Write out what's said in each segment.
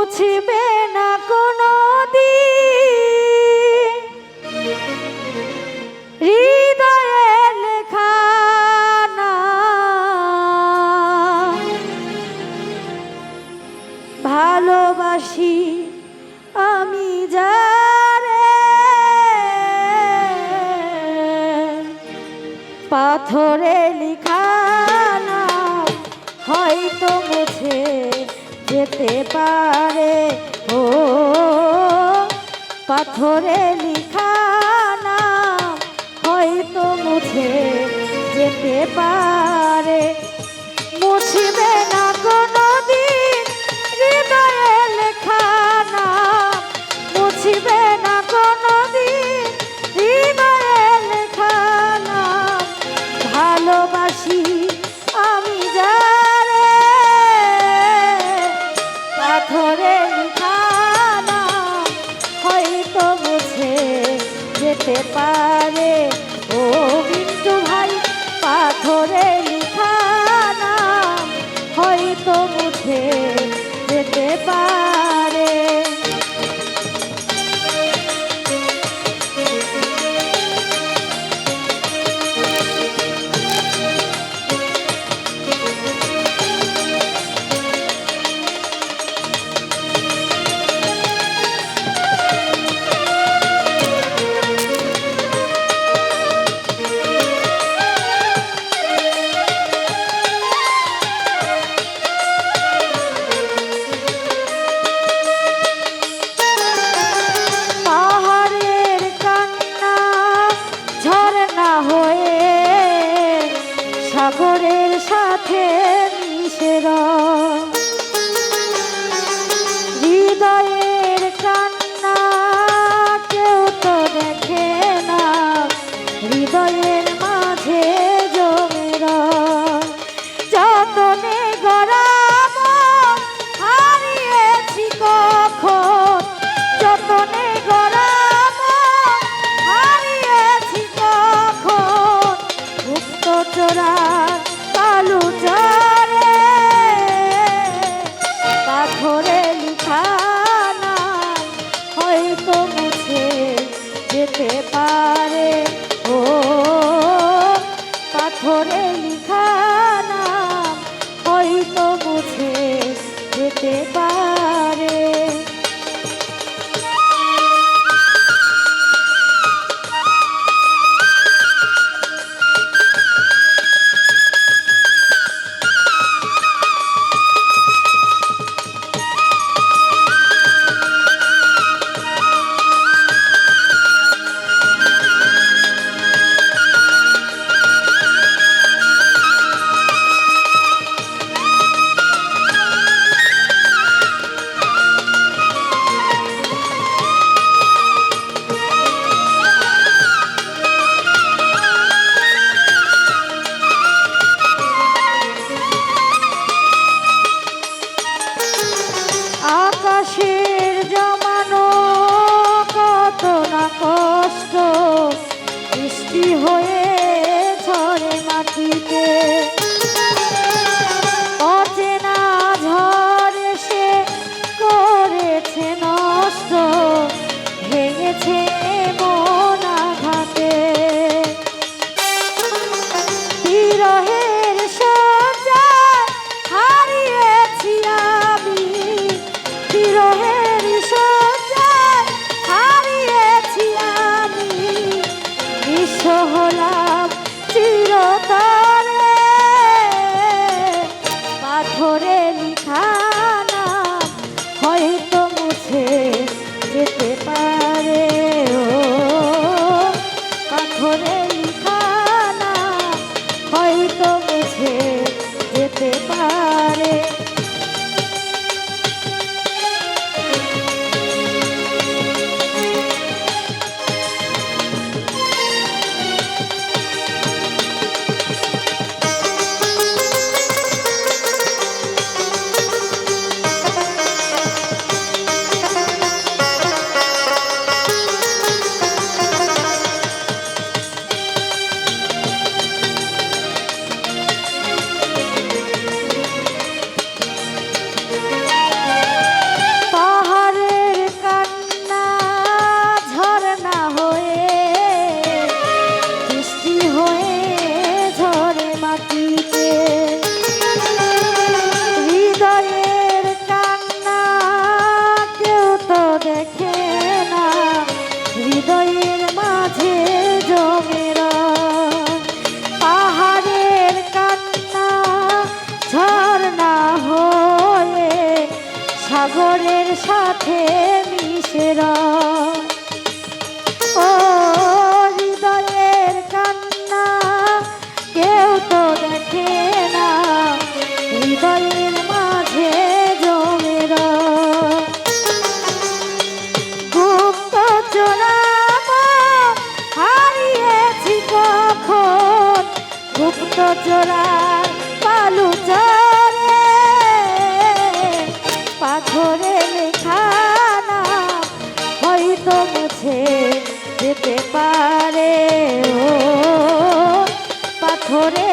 বুঝবে না কোনো হৃদয়ে লেখা না। ভালোবাসি আমি যারে। পাথরে যেতে পারে। ও পাথরে লিখানা হয়তো মুছে যেতে পারে। মুছবে না কোনো পারে して。ভরে লিখা মাঝে জমেরা পাহাড়ের কান্না ঝর্ণা হয়ে সাগরের সাথে মিশেরা। চোরা পালু চরে পাথরে লেখানা হয়তো মুছে যেতে পারে ও পাথরে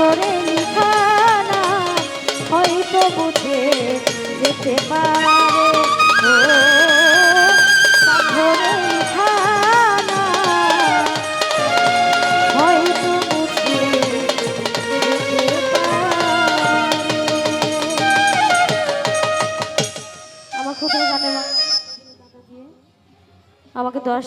ধরে নিখানা হয়তো বুঝে যেতে পার।